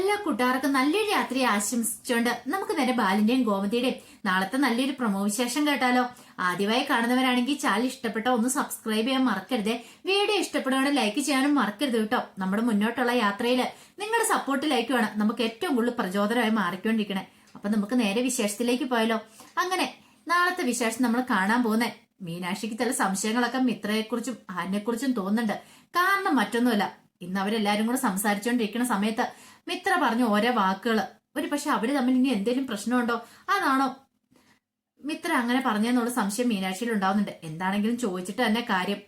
എല്ലാ കൂട്ടുകാർക്കും നല്ലൊരു രാത്രി ആശംസിച്ചുകൊണ്ട് നമുക്ക് നേരെ ബാലിന്റെയും ഗോമതിയുടെയും നാളത്തെ നല്ലൊരു പ്രമോ വിശേഷം കേട്ടാലോ. ആദ്യമായി കാണുന്നവരാണെങ്കിൽ ചാനൽ ഇഷ്ടപ്പെട്ട ഒന്ന് സബ്സ്ക്രൈബ് ചെയ്യാൻ മറക്കരുത്. വീഡിയോ ഇഷ്ടപ്പെടുകയാണെങ്കിൽ ലൈക്ക് ചെയ്യാനും മറക്കരുത് കേട്ടോ. നമ്മുടെ മുന്നോട്ടുള്ള യാത്രയിൽ നിങ്ങളുടെ സപ്പോർട്ട് ലൈക്ക് വേണം നമുക്ക് ഏറ്റവും കൂടുതൽ പ്രചോദനമായി മാറിക്കൊണ്ടിരിക്കണേ. അപ്പൊ നമുക്ക് നേരെ വിശേഷത്തിലേക്ക് പോയാലോ. അങ്ങനെ നാളത്തെ വിശേഷം നമ്മൾ കാണാൻ പോകുന്നേ. മീനാക്ഷിക്ക് ചില സംശയങ്ങളൊക്കെ മിത്രയെക്കുറിച്ചും ആനെക്കുറിച്ചും തോന്നുന്നുണ്ട്. കാരണം മറ്റൊന്നുമല്ല. ഇന്ന് അവരെല്ലാരും കൂടെ സംസാരിച്ചുകൊണ്ടിരിക്കുന്ന സമയത്ത് മിത്ര പറഞ്ഞു ഓരോ വാക്കുകൾ ഒരു പക്ഷെ അവർ തമ്മിൽ ഇനി എന്തെങ്കിലും പ്രശ്നമുണ്ടോ? അതാണോ? മിത്ര അങ്ങനെ പറഞ്ഞെന്നുള്ള സംശയം മീനാക്ഷിയിൽ ഉണ്ടാവുന്നുണ്ട്. എന്താണെങ്കിലും ചോദിച്ചിട്ട് തന്നെ കാര്യം.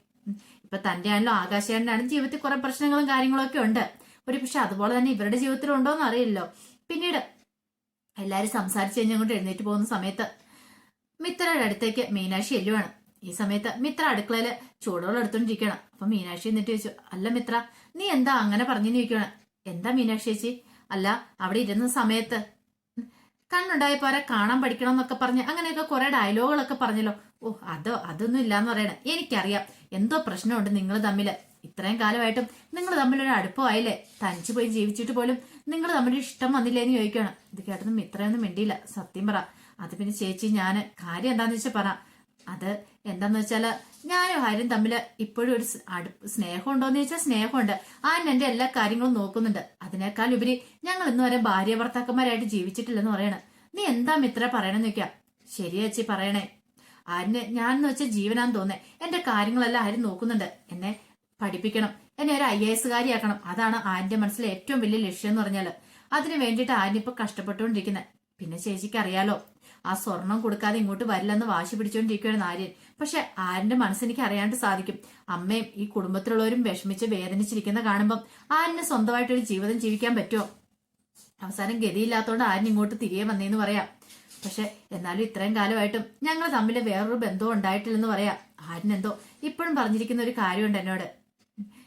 ഇപ്പൊ തന്റെ ആണല്ലോ ആകാശകാരനാണ് ജീവിതത്തിൽ കുറെ പ്രശ്നങ്ങളും കാര്യങ്ങളും ഒക്കെ ഉണ്ട്. ഒരു പക്ഷെ അതുപോലെ തന്നെ ഇവരുടെ ജീവിതത്തിൽ ഉണ്ടോ എന്ന് അറിയില്ലല്ലോ പിന്നീട് എല്ലാരും സംസാരിച്ചു കഴിഞ്ഞങ്ങോട്ട് എഴുന്നേറ്റ് പോകുന്ന സമയത്ത് മിത്രയുടെ അടുത്തേക്ക് മീനാക്ഷി എല്ലുവാണ് ഈ സമയത്ത് മിത്ര അടുക്കളയിൽ ചൂടുവെള്ളം എടുത്തോണ്ടിരിക്കണം അപ്പൊ മീനാക്ഷി എന്നിട്ട് ചോദിച്ചു അല്ല മിത്ര നീ എന്താ അങ്ങനെ പറഞ്ഞു ചോദിക്കണം എന്താ മീനാക്ഷി ചേച്ചി? അല്ല അവിടെ ഇരുന്ന സമയത്ത് കണ്ണുണ്ടായ പോരെ കാണാൻ പഠിക്കണം എന്നൊക്കെ പറഞ്ഞ് അങ്ങനെയൊക്കെ കുറെ ഡയലോഗുകളൊക്കെ പറഞ്ഞല്ലോ. ഓ അതോ അതൊന്നും ഇല്ലാന്ന് പറയണേ. എനിക്കറിയാം. എന്തോ പ്രശ്നമുണ്ട് നിങ്ങൾ തമ്മിൽ ഇത്രയും കാലമായിട്ടും നിങ്ങൾ തമ്മിലൊരു അടുപ്പമായില്ലേ? തനിച്ചു പോയി ജീവിച്ചിട്ട് പോലും നിങ്ങൾ തമ്മിൽ ഇഷ്ടം വന്നില്ലേന്ന് ചോദിക്കണം ഇത് കേട്ടതും ഇത്രയൊന്നും മിണ്ടിയില്ല. സത്യം പറ. അത് പിന്നെ ചേച്ചി ഞാൻ കാര്യം എന്താന്ന് വെച്ചാൽ പറ. അത് എന്താന്ന് വെച്ചാൽ ഞാനും ആരും തമ്മിൽ ഇപ്പോഴും ഒരു അടുപ്പ് സ്നേഹം ഉണ്ടോന്ന് ചോദിച്ചാൽ സ്നേഹമുണ്ട്. ആൻ എന്റെ എല്ലാ കാര്യങ്ങളും നോക്കുന്നുണ്ട്. അതിനേക്കാൾ ഉപരി ഞങ്ങൾ ഇന്ന് വരെ ഭാര്യ ഭർത്താക്കന്മാരായിട്ട് ജീവിച്ചിട്ടില്ലെന്ന് പറയണ. നീ എന്താ മിത്ര പറയണെന്ന് വെക്കാം ചേച്ചി പറയണേ. ആരിന് എന്ന് വെച്ചാൽ ജീവനാന്ന് തോന്നേ എന്റെ കാര്യങ്ങളെല്ലാം ആരും നോക്കുന്നുണ്ട്. എന്നെ പഠിപ്പിക്കണം. എന്നെ ഒരു ഐ എ എസ് കാരിയാക്കണം അതാണ് ആന്റെ മനസ്സിലെ ഏറ്റവും വലിയ ലക്ഷ്യം എന്ന് പറഞ്ഞാൽ. അതിനു വേണ്ടിയിട്ട് ആരിനിപ്പോ കഷ്ടപ്പെട്ടുകൊണ്ടിരിക്കുന്നത് പിന്നെ ചേച്ചിക്ക് അറിയാലോ. ആ സ്വർണം കൊടുക്കാതെ ഇങ്ങോട്ട് വരില്ലെന്ന് വാശി പിടിച്ചുകൊണ്ടിരിക്കുകയാണ് ആര്യൻ പക്ഷെ ആര്യന്റെ മനസ്സെനിക്ക് അറിയാണ്ട് സാധിക്കും. അമ്മയും ഈ കുടുംബത്തിലുള്ളവരും വിഷമിച്ച് വേദനിച്ചിരിക്കുന്ന കാണുമ്പം ആര്യന് സ്വന്തമായിട്ടൊരു ജീവിതം ജീവിക്കാൻ പറ്റുമോ? അവസാനം ഗതിയില്ലാത്തോണ്ട് ആര്യൻ ഇങ്ങോട്ട് തിരികെ വന്നേന്ന് പറയാം. പക്ഷെ എന്നാലും ഇത്രയും കാലമായിട്ടും ഞങ്ങൾ തമ്മിൽ വേറൊരു ബന്ധവും ഉണ്ടായിട്ടില്ലെന്ന് പറയാം. ആര്യനെന്തോ ഇപ്പോഴും പറഞ്ഞിരിക്കുന്ന ഒരു കാര്യമുണ്ട് എന്നോട്.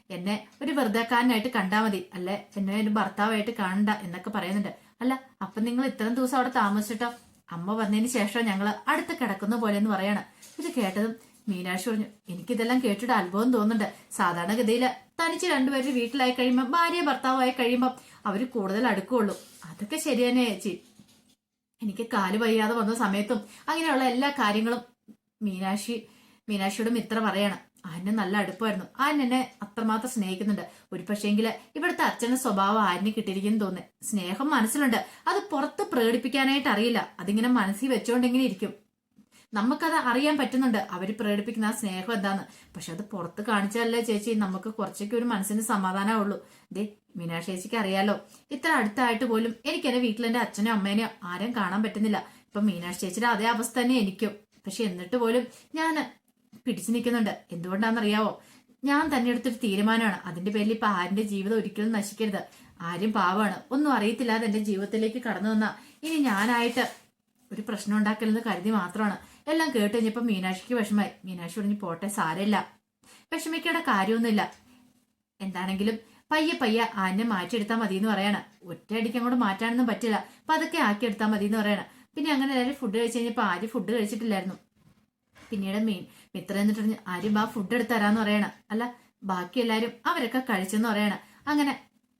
എന്നെ ഒരു വെറുതെക്കാരനായിട്ട് കണ്ടാ മതി. അല്ലെ? എന്നെ ഒരു ഭർത്താവായിട്ട് കാണണ്ട എന്നൊക്കെ പറയുന്നുണ്ട്. അല്ല അപ്പൊ നിങ്ങൾ ഇത്രയും ദിവസം അവിടെ താമസിച്ചിട്ടോ? അമ്മ വന്നതിന് ശേഷം ഞങ്ങൾ അടുത്ത് കിടക്കുന്ന പോലെ എന്ന് പറയാണ്. ഇത് കേട്ടതും മീനാക്ഷി പറഞ്ഞു എനിക്കിതെല്ലാം കേട്ടിട്ട് അത്ഭുതം തോന്നുന്നുണ്ട്. സാധാരണഗതിയിൽ തനിച്ച് രണ്ടുപേരും വീട്ടിലായി കഴിയുമ്പോൾ ഭാര്യ ഭർത്താവായി കഴിയുമ്പോൾ അവർ കൂടുതൽ അടുക്കുള്ളൂ. അതൊക്കെ ശരി തന്നെ ചേച്ചി. എനിക്ക് കാൽ വയ്യാതെ വന്ന സമയത്തും അങ്ങനെയുള്ള എല്ലാ കാര്യങ്ങളും മീനാക്ഷി മീനാക്ഷിയോട് മിത്ര പറയാണ്. ആരിനെ നല്ല അടുപ്പമായിരുന്നു ആര്യൻ എന്നെ അത്രമാത്രം സ്നേഹിക്കുന്നുണ്ട്. ഒരു പക്ഷേങ്കിൽ ഇവിടുത്തെ അച്ഛന്റെ സ്വഭാവം ആര്യന് കിട്ടിയിരിക്കുന്നു തോന്നുന്നു. സ്നേഹം മനസ്സിലുണ്ട്. അത് പുറത്ത് പ്രകടിപ്പിക്കാനായിട്ട് അറിയില്ല. അതിങ്ങനെ മനസ്സിൽ വെച്ചോണ്ടെങ്ങനെ ഇരിക്കും. നമുക്കത് അറിയാൻ പറ്റുന്നുണ്ട്. അവർ പ്രകടിപ്പിക്കുന്ന ആ സ്നേഹം എന്താന്ന്. പക്ഷെ അത് പുറത്ത് കാണിച്ചാലല്ലേ ചേച്ചി നമുക്ക് കുറച്ചൊക്കെ ഒരു മനസ്സിന് സമാധാനമുള്ളൂ. ദേ മീനാക്ഷി ചേച്ചിക്ക് അറിയാലോ. ഇത്ര അടുത്തായിട്ട് പോലും എനിക്ക് എന്റെ വീട്ടിൽ എന്റെ അച്ഛനും അമ്മേനെയോ ആരെയും കാണാൻ പറ്റുന്നില്ല. ഇപ്പൊ മീനാക്ഷി ചേച്ചിയുടെ അതേ അവസ്ഥ തന്നെ എനിക്കും. പക്ഷെ എന്നിട്ട് പോലും ഞാൻ പിടിച്ചു നിൽക്കുന്നുണ്ട്. എന്തുകൊണ്ടാണെന്നറിയാവോ? ഞാൻ തന്നെ എടുത്തൊരു തീരുമാനമാണ്. അതിന്റെ പേരിൽ ഇപ്പൊ ആരിന്റെ ജീവിതം ഒരിക്കലും നശിക്കരുത്. ആരും പാവാണ് ഒന്നും അറിയത്തില്ലാതെ എന്റെ ജീവിതത്തിലേക്ക് കടന്നു വന്ന ഇനി ഞാനായിട്ട് ഒരു പ്രശ്നം ഉണ്ടാക്കലെന്ന് കരുതി മാത്രമാണ്. എല്ലാം കേട്ട് കഴിഞ്ഞപ്പോ മീനാക്ഷിക്ക് വിഷമായി മീനാക്ഷി പറഞ്ഞു പോട്ടെ സാരമില്ല. വിഷമിക്കേണ്ട കാര്യമൊന്നുമില്ല. എന്താണെങ്കിലും പയ്യെ പയ്യെ ആനെ മാറ്റിയെടുത്താൽ മതി എന്ന് പറയാണ് ഒറ്റയടിക്ക് അങ്ങോട്ട് മാറ്റാനൊന്നും പറ്റില്ല. പതുക്കെ ആക്കിയെടുത്താൽ മതി എന്ന് പറയാണ്. പിന്നെ അങ്ങനെ എല്ലാവരും ഫുഡ് കഴിച്ച് കഴിഞ്ഞപ്പോ ആര് ഫുഡ് കഴിച്ചിട്ടില്ലായിരുന്നു. പിന്നീട് മീൻ മിത്ര എന്നിട്ട് ആരും ആ ഫുഡ് എടുത്ത് തരാന്ന് പറയണ. അല്ല ബാക്കി എല്ലാരും അവരൊക്കെ കഴിച്ചെന്ന് പറയണ. അങ്ങനെ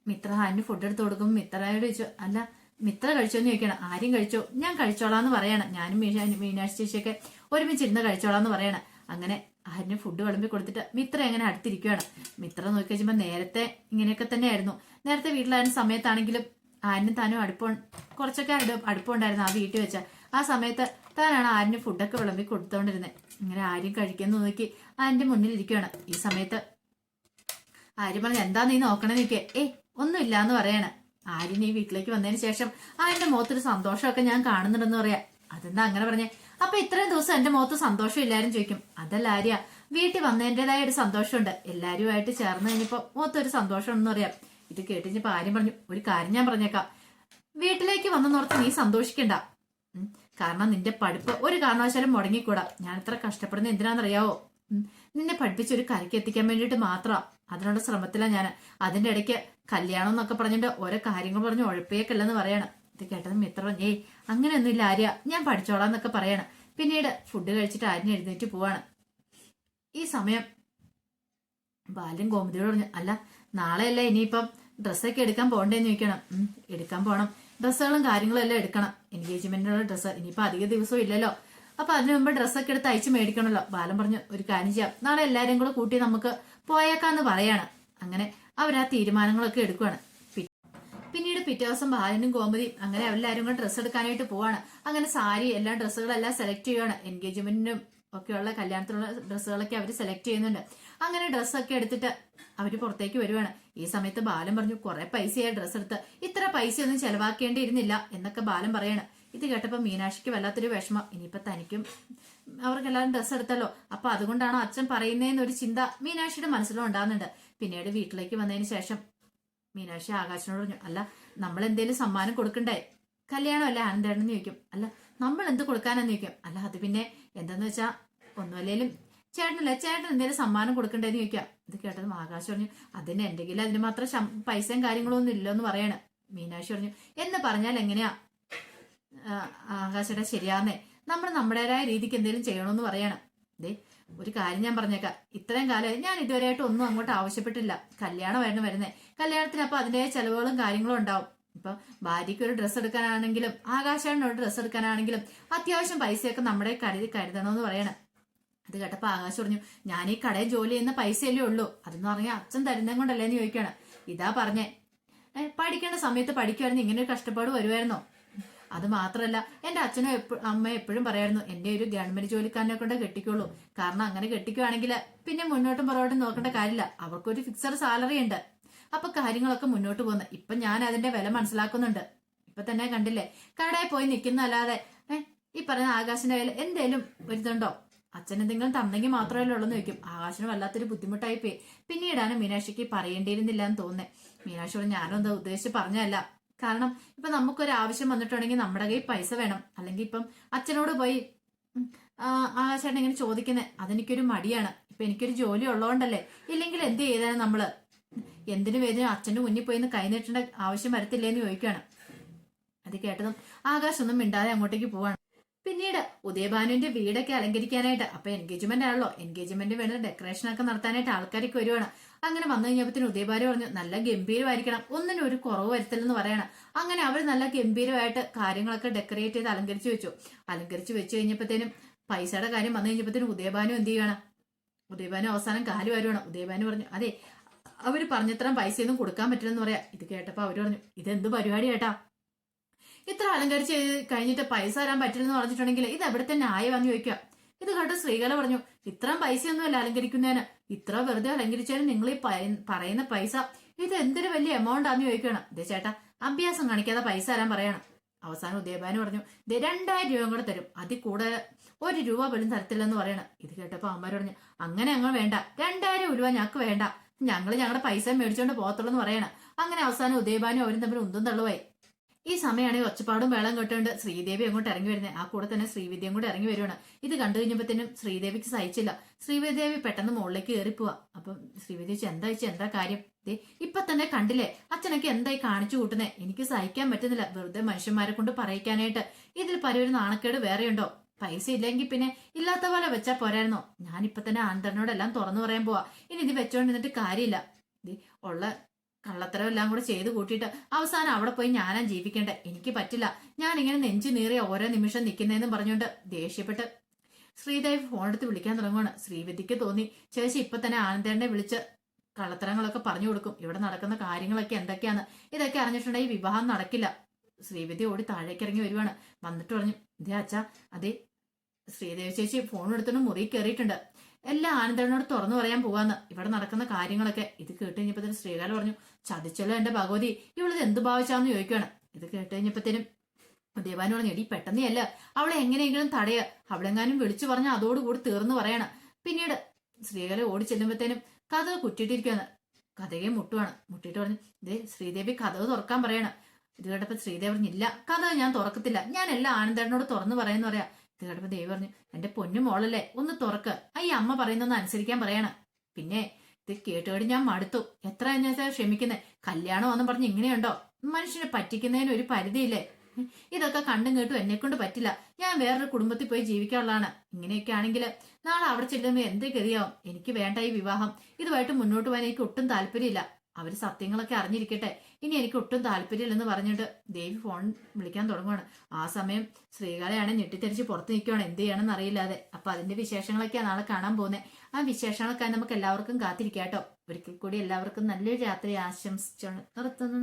മിത്ര ആരിന് ഫുഡ് എടുത്ത് കൊടുക്കും. മിത്രയോട് ചോദിച്ചു അല്ല മിത്ര കഴിച്ചോന്ന് ചോദിക്കണം. ആരും കഴിച്ചോ? ഞാൻ കഴിച്ചോളാന്ന് പറയണം. ഞാനും മീനാ മീനാക്ഷി ചേച്ചിയൊക്കെ ഒരുമിച്ചിരുന്ന് കഴിച്ചോളാന്ന് പറയണം. അങ്ങനെ ആരിന് ഫുഡ് വിളമ്പി കൊടുത്തിട്ട് മിത്ര എങ്ങനെ അടുത്തിരിക്കുകയാണ് മിത്ര നോക്കി കഴിയുമ്പോൾ നേരത്തെ ഇങ്ങനെയൊക്കെ തന്നെയായിരുന്നു. നേരത്തെ വീട്ടിലായിരുന്ന സമയത്താണെങ്കിലും ആരിനും താനും അടുപ്പം കുറച്ചൊക്കെ അടുപ്പം അടുപ്പമുണ്ടായിരുന്നു ആ വീട്ടിൽ വെച്ച. ആ സമയത്ത് താനാണ് ആരിന് ഫുഡൊക്കെ വിളമ്പി കൊടുത്തോണ്ടിരുന്നത് ഇങ്ങനെ ആര്യം കഴിക്കുന്നു നോക്കി ആന്റെ മുന്നിൽ ഇരിക്കുകയാണ് ഈ സമയത്ത് ആര്യം പറഞ്ഞു എന്താ നീ നോക്കണേ നിൽക്കേ ഏ ഒന്നുമില്ല എന്ന് പറയാണ്. ആര്യൻ ഈ വീട്ടിലേക്ക് വന്നതിന് ശേഷം ആന്റെ മുഖത്തൊരു സന്തോഷമൊക്കെ ഞാൻ കാണുന്നുണ്ടെന്ന് പറയാ. അതെന്താ അങ്ങനെ പറഞ്ഞേ? അപ്പൊ ഇത്രയും ദിവസം എന്റെ മുഖത്ത് സന്തോഷം ഇല്ലാരും ചോദിക്കും. അതല്ല ആര്യ വീട്ടിൽ വന്നതിന്റെതായ ഒരു സന്തോഷമുണ്ട്. എല്ലാവരുമായിട്ട് ചേർന്ന് കഴിഞ്ഞപ്പോ മുഖത്തൊരു സന്തോഷം ഉണ്ടെന്ന് പറയാം. ഇത് കേട്ടിഞ്ഞപ്പോ ആര്യം പറഞ്ഞു ഒരു കാര്യം ഞാൻ പറഞ്ഞേക്കാം. വീട്ടിലേക്ക് വന്നെന്നോർത്ത് നീ സന്തോഷിക്കണ്ട. കാരണം നിന്റെ പഠിപ്പ് ഒരു കാരണവശാലും മുടങ്ങിക്കൂടാ. ഞാൻ ഇത്ര കഷ്ടപ്പെടുന്ന എന്തിനാണെന്നറിയാവോ. നിന്നെ പഠിപ്പിച്ച് ഒരു കരയ്ക്ക് എത്തിക്കാൻ വേണ്ടിയിട്ട് മാത്രം. അതിനുള്ള ശ്രമത്തിലാണ് ഞാൻ അതിന്റെ ഇടയ്ക്ക് കല്യാണം എന്നൊക്കെ പറഞ്ഞിട്ട് ഓരോ കാര്യങ്ങൾ പറഞ്ഞ് ഉഴപ്പിയേക്കല്ലെന്ന് പറയണം. ഇത് കേട്ടത് മിത്ര ഏയ് അങ്ങനെയൊന്നുമില്ല ആര്യ. ഞാൻ പഠിച്ചോളാം എന്നൊക്കെ പറയണം. പിന്നീട് ഫുഡ് കഴിച്ചിട്ട് ആര്യൻ എഴുന്നേറ്റ് പോവാണ്. ഈ സമയം ബാലൻ ഗോമതിയോട് പറഞ്ഞു അല്ല നാളെയല്ലേ ഇനിയിപ്പം ഡ്രസ്സൊക്കെ എടുക്കാൻ പോകണ്ടേന്ന് ചോദിക്കണം. എടുക്കാൻ പോണം. ഡ്രസ്സുകളും കാര്യങ്ങളും എല്ലാം എടുക്കണം. എൻഗേജ്മെന്റിനുള്ള ഡ്രസ്സ്. ഇനിയിപ്പോ അധിക ദിവസവും ഇല്ലല്ലോ. അപ്പൊ അതിനു മുമ്പ് ഡ്രസ്സൊക്കെ എടുത്ത് അയച്ചു മേടിക്കണമല്ലോ. ബാലൻ പറഞ്ഞു ഒരു കാര്യം ചെയ്യാം. നാളെ എല്ലാരും കൂടെ കൂട്ടി നമുക്ക് പോയേക്കാന്ന് പറയാണ്. അങ്ങനെ അവർ ആ തീരുമാനങ്ങളൊക്കെ എടുക്കുവാണ്. പിന്നീട് പിറ്റേ ദിവസം ബാലനും ഗോമതിയും അങ്ങനെ എല്ലാവരും കൂടെ ഡ്രസ്സ് എടുക്കാനായിട്ട് പോവാണ്. അങ്ങനെ സാരി എല്ലാ ഡ്രസ്സുകളെല്ലാം സെലക്ട് ചെയ്യുവാണ്. എൻഗേജ്മെന്റിനും ഒക്കെയുള്ള കല്യാണത്തിനുള്ള ഡ്രസ്സുകളൊക്കെ അവർ സെലക്ട് ചെയ്യുന്നുണ്ട്. അങ്ങനെ ഡ്രസ്സൊക്കെ എടുത്തിട്ട് അവർ പുറത്തേക്ക് വരുവാണ്. ഈ സമയത്ത് ബാലൻ പറഞ്ഞു കുറെ പൈസയായി ഡ്രസ്സ് എടുത്ത്. ഇത്ര പൈസയൊന്നും ചെലവാക്കേണ്ടിയിരുന്നില്ല എന്നൊക്കെ ബാലൻ പറയാണ്. ഇത് കേട്ടപ്പോൾ മീനാക്ഷിക്ക് വല്ലാത്തൊരു വിഷമം. ഇനിയിപ്പൊ തനിക്കും അവർക്കെല്ലാവരും ഡ്രസ്സ് എടുത്തല്ലോ. അപ്പൊ അതുകൊണ്ടാണ് അച്ഛൻ പറയുന്നതെന്നൊരു ചിന്ത മീനാക്ഷിയുടെ മനസ്സിലും ഉണ്ടാകുന്നുണ്ട് പിന്നീട് വീട്ടിലേക്ക് വന്നതിന് ശേഷം മീനാക്ഷി ആകാശനോട് പറഞ്ഞു അല്ല നമ്മൾ എന്തേലും സമ്മാനം കൊടുക്കണ്ടേ? കല്യാണമല്ല ആനന്ദേണെന്ന് ചോദിക്കും. അല്ല നമ്മൾ എന്ത് കൊടുക്കാനെന്ന് ചോദിക്കും. അല്ല അത് പിന്നെ എന്താന്ന് വെച്ചാ ഒന്നുമല്ലേലും ചേട്ടനല്ല? ചേട്ടൻ എന്തെങ്കിലും സമ്മാനം കൊടുക്കണ്ടേന്ന് ചോദിക്കാം. ഇത് കേട്ടത് ആകാശ് പറഞ്ഞു അതിന് എന്തെങ്കിലും അതിന് മാത്രം പൈസയും കാര്യങ്ങളും ഒന്നും ഇല്ലെന്ന് പറയാണ്. മീനാക്ഷി പറഞ്ഞു എന്ന് പറഞ്ഞാൽ എങ്ങനെയാ? ആകാശയുടെ ശരിയാന്നേ. നമ്മൾ നമ്മുടേതായ രീതിക്ക് എന്തെങ്കിലും ചെയ്യണമെന്ന് പറയണം. ദേ ഒരു കാര്യം ഞാൻ പറഞ്ഞേക്കാം. ഇത്രയും കാലം ഞാൻ ഇതുവരെയായിട്ട് ഒന്നും അങ്ങോട്ട് ആവശ്യപ്പെട്ടില്ല. കല്യാണമായിരുന്നു വരുന്നത് കല്യാണത്തിന് അപ്പൊ അതിന്റെ ചെലവുകളും കാര്യങ്ങളും ഉണ്ടാവും. ഇപ്പൊ ഭാര്യയ്ക്ക് ഒരു ഡ്രസ്സ് എടുക്കാനാണെങ്കിലും ആകാശാണ് ഒരു ഡ്രസ്സ് എടുക്കാനാണെങ്കിലും അത്യാവശ്യം പൈസയൊക്കെ നമ്മുടെ കരുതി കരുതണമെന്ന് പറയണം. അത് കേട്ടപ്പോ ആകാശ് പറഞ്ഞു ഞാൻ ഈ കടയിൽ ജോലി ചെയ്യുന്ന പൈസയല്ലേ ഉള്ളൂ. അതെന്ന് പറഞ്ഞാൽ അച്ഛൻ തരുന്നതും കൊണ്ടല്ലേ എന്ന് ചോദിക്കണം ഇതാ പറഞ്ഞേ. പഠിക്കേണ്ട സമയത്ത് പഠിക്കുമായിരുന്നു ഇങ്ങനെ ഒരു കഷ്ടപ്പാട് വരുമായിരുന്നോ അത് മാത്രമല്ല എന്റെ അച്ഛനും എപ്പോഴും എപ്പോഴും പറയായിരുന്നു എന്റെ ഒരു ഗവൺമെന്റ് ജോലിക്കാരനെ കൊണ്ട് കെട്ടിക്കോളൂ. കാരണം അങ്ങനെ കെട്ടിക്കുവാണെങ്കിൽ പിന്നെ മുന്നോട്ടും പുറകോട്ടും നോക്കേണ്ട കാര്യമില്ല. അവർക്കൊരു ഫിക്സഡ് സാലറി ഉണ്ട്. അപ്പൊ കാര്യങ്ങളൊക്കെ മുന്നോട്ട് പോകുന്നു. ഇപ്പൊ ഞാൻ അതിന്റെ വില മനസ്സിലാക്കുന്നുണ്ട്. ഇപ്പൊ തന്നെ കണ്ടില്ലേ? കടയിൽ പോയി നിൽക്കുന്നല്ലാതെ ഈ പറഞ്ഞ ആകാശിന്റെ കയ്യിൽ എന്തേലും ഒരുതുണ്ടോ അച്ഛൻ എന്തെങ്കിലും തന്നെങ്കിൽ മാത്രമല്ലേ ഉള്ളെന്ന് ചോദിക്കും. ആകാശന് വല്ലാത്തൊരു ബുദ്ധിമുട്ടായി പോയി പിന്നീടാണ് മീനാക്ഷിക്ക് പറയേണ്ടിയിരുന്നില്ല എന്ന് തോന്നുന്നത് മീനാക്ഷിയോട് ഞാനും എന്താ ഉദ്ദേശിച്ച് പറഞ്ഞതല്ല. കാരണം ഇപ്പൊ നമുക്കൊരു ആവശ്യം വന്നിട്ടുണ്ടെങ്കിൽ നമ്മുടെ കയ്യിൽ പൈസ വേണം. അല്ലെങ്കിൽ ഇപ്പം അച്ഛനോട് പോയി ആകാശേട്ടൻ ഇങ്ങനെ ചോദിക്കുന്നത് അതെനിക്കൊരു മടിയാണ്. ഇപ്പൊ എനിക്കൊരു ജോലി ഉള്ളതുകൊണ്ടല്ലേ? ഇല്ലെങ്കിൽ എന്ത് ചെയ്താലും നമ്മൾ? എന്തിനു വേദന അച്ഛന്റെ മുന്നിൽ പോയി കൈ ആവശ്യം വരത്തില്ലേന്ന് ചോദിക്കുകയാണ്. അത് കേട്ടതും ആകാശൊന്നും മിണ്ടാതെ അങ്ങോട്ടേക്ക് പോവാണ്. പിന്നീട് ഉദയഭാനുവിന്റെ വീടൊക്കെ അലങ്കരിക്കാനായിട്ട് അപ്പൊ എൻഗേജ്മെന്റ് ആണല്ലോ. എൻഗേജ്മെന്റ് വേണ്ട ഡെക്കറേഷൻ ഒക്കെ നടത്താനായിട്ട് ആൾക്കാരൊക്കെ വരുവാണ്. അങ്ങനെ വന്നു കഴിഞ്ഞപ്പത്തിന് ഉദയഭാനു പറഞ്ഞു നല്ല ഗംഭീരമായിരിക്കണം. ഒന്നിനും ഒരു കുറവ് വരുത്തില്ലെന്ന് പറയണം. അങ്ങനെ അവർ നല്ല ഗംഭീരമായിട്ട് കാര്യങ്ങളൊക്കെ ഡെക്കറേറ്റ് ചെയ്ത് അലങ്കരിച്ചു വെച്ചു. അലങ്കരിച്ചു വെച്ചു കഴിഞ്ഞപ്പോഴത്തേനും പൈസയുടെ കാര്യം വന്നു കഴിഞ്ഞപ്പോഴത്തേനും ഉദയഭാനു എന്ത് ചെയ്യണം ഉദയഭാനു അവസാനം കാൽ വരുവാണ്. ഉദയഭാനു പറഞ്ഞു അതെ അവർ പറഞ്ഞത്രയും പൈസയൊന്നും കൊടുക്കാൻ പറ്റില്ലെന്ന് പറയാ. ഇത് കേട്ടപ്പോൾ അവർ പറഞ്ഞു ഇതെന്ത് പരിപാടി കേട്ടാ ഇത്ര അലങ്കരിച്ച് കഴിഞ്ഞിട്ട് പൈസ തരാൻ പറ്റില്ലെന്ന് പറഞ്ഞിട്ടുണ്ടെങ്കിൽ ഇത് എവിടുത്തെ ന്യായമാണെന്ന് ചോദിക്കുക ഇത് കേട്ട് ശ്രീകല പറഞ്ഞു ഇത്രയും പൈസയൊന്നുമല്ല അലങ്കരിക്കുന്നതിന്. ഇത്ര വെറുതെ അലങ്കരിച്ചാലും നിങ്ങൾ ഈ പറയുന്ന പൈസ ഇത് എന്തൊരു വലിയ എമൗണ്ട് ആണെന്ന് ചോദിക്കണം ഇതേ ചേട്ടാ അഭ്യാസം കാണിക്കാതെ പൈസ തരാൻ പറയണം. അവസാനം ഉദയഭാനു പറഞ്ഞു ദേ രണ്ടായിരം രൂപ കൂടെ തരും. അതിൽ കൂടുതൽ ഒരു രൂപ പോലും തരത്തില്ലെന്ന് പറയണം. ഇത് കേട്ടപ്പോ അമ്മ പറഞ്ഞു അങ്ങനെ ഞങ്ങൾ വേണ്ട. രണ്ടായിരം രൂപ ഞങ്ങൾക്ക് വേണ്ട. ഞങ്ങൾ ഞങ്ങളുടെ പൈസ മേടിച്ചോണ്ട് പോകത്തുള്ളൂ എന്ന് പറയണം. അങ്ങനെ അവസാനം ഉദയഭാനു അവരും തമ്മിൽ ഉന്തും തള്ളുവായി ഈ സമയമാണെങ്കിൽ ഒച്ചപ്പാടും വെള്ളം കെട്ടുകൊണ്ട് ശ്രീദേവി അങ്ങോട്ട് ഇറങ്ങി വരുന്നത് ആ കൂടെ തന്നെ ശ്രീവിദ്യയും കൂടെ ഇറങ്ങി വരുവാണ്. ഇത് കണ്ടു കഴിഞ്ഞപ്പോഴത്തേനും ശ്രീദേവിക്ക് സഹിച്ചില്ല. ശ്രീവിദേവി പെട്ടെന്ന് മുകളിലേക്ക് കയറിപ്പോവാ. അപ്പം ശ്രീവിദ്യ എന്താ വെച്ചാൽ എന്താ കാര്യം? ഇപ്പൊ തന്നെ കണ്ടില്ലേ? അച്ഛനൊക്കെ എന്തായി കാണിച്ചു കൂട്ടുന്നേ? എനിക്ക് സഹിക്കാൻ പറ്റുന്നില്ല. വെറുതെ മനുഷ്യന്മാരെ കൊണ്ട് പറയിക്കാനായിട്ട്. ഇതിൽ പരവൊരു നാണക്കേട് വേറെയുണ്ടോ? പൈസ ഇല്ലെങ്കിൽ പിന്നെ ഇല്ലാത്ത പോലെ വെച്ചാ പോരായിരുന്നോ? ഞാൻ ഇപ്പൊ തന്നെ ആന്തരനോടെല്ലാം തുറന്നു പറയാൻ പോവാ. ഇനി ഇത് വെച്ചോണ്ടിരുന്നിട്ട് കാര്യമില്ല. ഉള്ള കള്ളത്തരം എല്ലാം കൂടെ ചെയ്ത് കൂട്ടിയിട്ട് അവസാനം അവിടെ പോയി ഞാനാ ജീവിക്കേണ്ട? എനിക്ക് പറ്റില്ല. ഞാൻ ഇങ്ങനെ നെഞ്ചു നീറിയ ഓരോ നിമിഷം നിൽക്കുന്നതെന്നും പറഞ്ഞുകൊണ്ട് ദേഷ്യപ്പെട്ട് ശ്രീദേവ് ഫോൺ എടുത്ത് വിളിക്കാൻ തുടങ്ങുവാണ്. ശ്രീവിദ്യക്ക് തോന്നി ചേച്ചി ഇപ്പൊ തന്നെ ആനന്ദേണ്ണെ വിളിച്ച് കള്ളത്തരങ്ങളൊക്കെ പറഞ്ഞു കൊടുക്കും. ഇവിടെ നടക്കുന്ന കാര്യങ്ങളൊക്കെ എന്തൊക്കെയാണ്? ഇതൊക്കെ അറിഞ്ഞിട്ടുണ്ടെങ്കിൽ വിവാഹം നടക്കില്ല. ശ്രീവിദ്യ ഓടി താഴേക്ക് ഇറങ്ങി വരുവാണ്. വന്നിട്ട് പറഞ്ഞു ഇതേ അച്ഛാ അതെ ശ്രീദേവി ചേച്ചി ഫോൺ എടുത്തോണ്ട് മുറി കയറിയിട്ടുണ്ട്. എല്ലാം ആനന്ദനോട് തുറന്നു പറയാൻ പോവാന്ന്. ഇവിടെ നടക്കുന്ന കാര്യങ്ങളൊക്കെ ഇത് കേട്ട് കഴിഞ്ഞപ്പോഴത്തേനും ശ്രീകാല പറഞ്ഞു ചതിച്ചല്ലോ എന്റെ ഭഗവതി ഇവളിത് എന്ത് ഭാവിച്ചാന്ന് ചോദിക്കുകയാണ് ഇത് കേട്ട് കഴിഞ്ഞപ്പോഴത്തേനും ദേവാനു പറഞ്ഞു എടി പെട്ടെന്നേ അല്ല അവളെ എങ്ങനെയെങ്കിലും തടയ. അവളെങ്ങാനും വിളിച്ചു പറഞ്ഞ അതോടുകൂടി തീർന്നു പറയണം. പിന്നീട് ശ്രീകല ഓടി ചെല്ലുമ്പോഴത്തേനും കഥ കുറ്റിയിട്ടിരിക്കുകയാണ് കഥയെ മുട്ടുവാണ്. മുട്ടിട്ട് പറഞ്ഞു ദേ ശ്രീദേവി കഥ തുറക്കാൻ പറയണം. ഇത് കേട്ടപ്പോ ശ്രീദേവി പറഞ്ഞില്ല കഥ ഞാൻ തുറക്കത്തില്ല. ഞാൻ എല്ലാം ആനന്ദനോട് തുറന്നു പറയാന്ന് പറയാ. ഇത് കേട്ടപ്പോ ദേവി പറഞ്ഞു എന്റെ പൊന്നു മോളല്ലേ ഒന്ന് തുറക്ക്. ഈ അമ്മ പറയുന്നൊന്ന് അനുസരിക്കാൻ പറയണം. പിന്നെ ഇത് കേട്ടുകേട്ട് ഞാൻ മടുത്തു. എത്ര ഞാൻ ക്ഷമിക്കുന്നേ? കല്യാണം എന്ന് പറഞ്ഞ് ഇങ്ങനെയുണ്ടോ? മനുഷ്യനെ പറ്റിക്കുന്നതിന് ഒരു പരിധിയില്ലേ? ഇതൊക്കെ കണ്ടും കേട്ടും എന്നെ കൊണ്ട് പറ്റില്ല. ഞാൻ വേറൊരു കുടുംബത്തിൽ പോയി ജീവിക്കാനുള്ളതാണ്. ഇങ്ങനെയൊക്കെ ആണെങ്കിൽ നാളെ അവിടെ ചെല്ലുമ്പോൾ എന്ത് ഗതിയാവും എനിക്ക് വേണ്ട ഈ വിവാഹം. ഇതുമായിട്ട് മുന്നോട്ട് പോകാൻ എനിക്ക് ഒട്ടും താല്പര്യമില്ല. അവർ സത്യങ്ങളൊക്കെ അറിഞ്ഞിരിക്കട്ടെ. ഇനി എനിക്ക് ഒട്ടും താല്പര്യമില്ലെന്ന് പറഞ്ഞിട്ട് ദേവി ഫോൺ വിളിക്കാൻ തുടങ്ങുവാണ്. ആ സമയം ശ്രീകാലയാണ് ഞെട്ടിത്തെറിച്ച് പുറത്ത് നിൽക്കുവാണ്. എന്ത് ചെയ്യണമെന്ന് അറിയില്ലാതെ. അപ്പൊ അതിന്റെ വിശേഷങ്ങളൊക്കെയാണ് നാളെ കാണാൻ പോകുന്നത് ആ വിശേഷങ്ങളൊക്കെ നമുക്ക് എല്ലാവർക്കും കാത്തിരിക്കാം കേട്ടോ. ഒരിക്കൽ കൂടി എല്ലാവർക്കും നല്ലൊരു രാത്രി ആശംസിച്ചാണ് നിർത്തുന്നു.